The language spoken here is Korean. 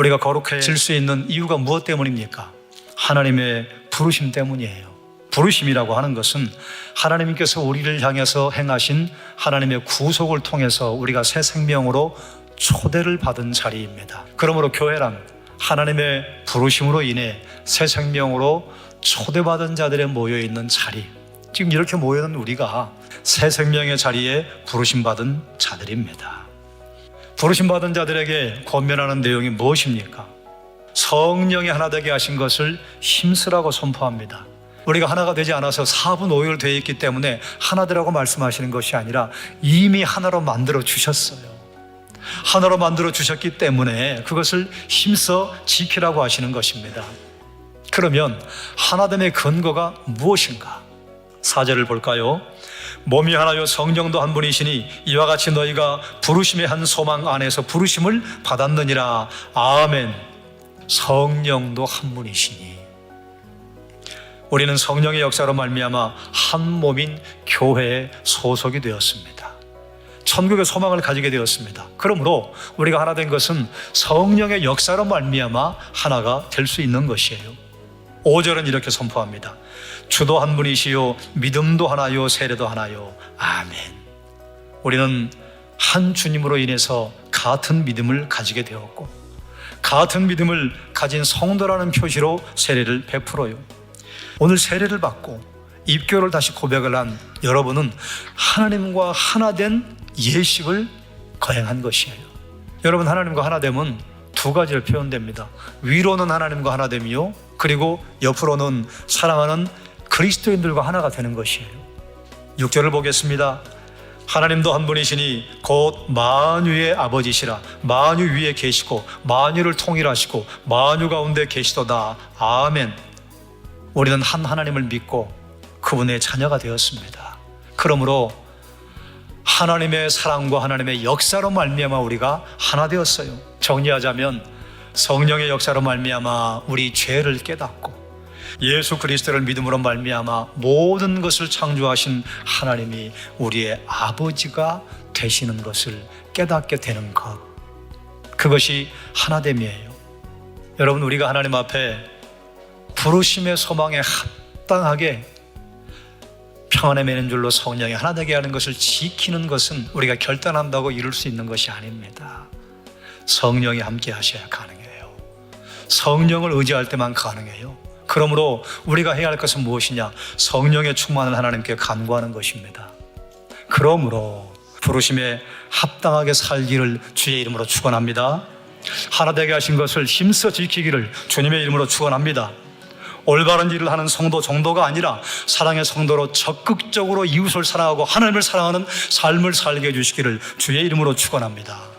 우리가 거룩해질 수 있는 이유가 무엇 때문입니까? 하나님의 부르심 때문이에요. 부르심이라고 하는 것은 하나님께서 우리를 향해서 행하신 하나님의 구속을 통해서 우리가 새 생명으로 초대를 받은 자리입니다. 그러므로 교회란 하나님의 부르심으로 인해 새 생명으로 초대받은 자들의 모여 있는 자리. 지금 이렇게 모여 있는 우리가 새 생명의 자리에 부르심 받은 자들입니다. 부르심 받은 자들에게 권면하는 내용이 무엇입니까? 성령이 하나 되게 하신 것을 힘쓰라고 선포합니다. 우리가 하나가 되지 않아서 4분 5일 되어 있기 때문에 하나 되라고 말씀하시는 것이 아니라 이미 하나로 만들어 주셨어요. 하나로 만들어 주셨기 때문에 그것을 힘써 지키라고 하시는 것입니다. 그러면 하나됨의 근거가 무엇인가? 사절을 볼까요? 몸이 하나요 성령도 한 분이시니 이와 같이 너희가 부르심의 한 소망 안에서 부르심을 받았느니라. 아멘. 성령도 한 분이시니 우리는 성령의 역사로 말미암아 한 몸인 교회에 소속이 되었습니다. 천국의 소망을 가지게 되었습니다. 그러므로 우리가 하나 된 것은 성령의 역사로 말미암아 하나가 될 수 있는 것이에요. 5절은 이렇게 선포합니다. 주도 한 분이시요 믿음도 하나요 세례도 하나요. 아멘. 우리는 한 주님으로 인해서 같은 믿음을 가지게 되었고 같은 믿음을 가진 성도라는 표시로 세례를 베풀어요. 오늘 세례를 받고 입교를 다시 고백을 한 여러분은 하나님과 하나 된 예식을 거행한 것이에요. 여러분 하나님과 하나 됨은 두 가지를 표현됩니다. 위로는 하나님과 하나 됨이요. 그리고 옆으로는 사랑하는 그리스도인들과 하나가 되는 것이에요. 6절을 보겠습니다. 하나님도 한 분이시니 곧 만유의 아버지시라. 만유 위에 계시고 만유를 통일하시고 만유 가운데 계시도다. 아멘. 우리는 한 하나님을 믿고 그분의 자녀가 되었습니다. 그러므로 하나님의 사랑과 하나님의 역사로 말미암아 우리가 하나 되었어요. 정리하자면 성령의 역사로 말미암아 우리 죄를 깨닫고 예수 그리스도를 믿음으로 말미암아 모든 것을 창조하신 하나님이 우리의 아버지가 되시는 것을 깨닫게 되는 것. 그것이 하나됨이에요. 여러분 우리가 하나님 앞에 부르심의 소망에 합당하게 평안에 매는 줄로 성령이 하나 되게 하는 것을 지키는 것은 우리가 결단한다고 이룰 수 있는 것이 아닙니다. 성령이 함께 하셔야 가능해요. 성령을 의지할 때만 가능해요. 그러므로 우리가 해야 할 것은 무엇이냐? 성령의 충만을 하나님께 간구하는 것입니다. 그러므로 부르심에 합당하게 살기를 주의 이름으로 축원합니다. 하나 되게 하신 것을 힘써 지키기를 주님의 이름으로 축원합니다. 올바른 일을 하는 성도 정도가 아니라 사랑의 성도로 적극적으로 이웃을 사랑하고 하나님을 사랑하는 삶을 살게 해 주시기를 주의 이름으로 축원합니다.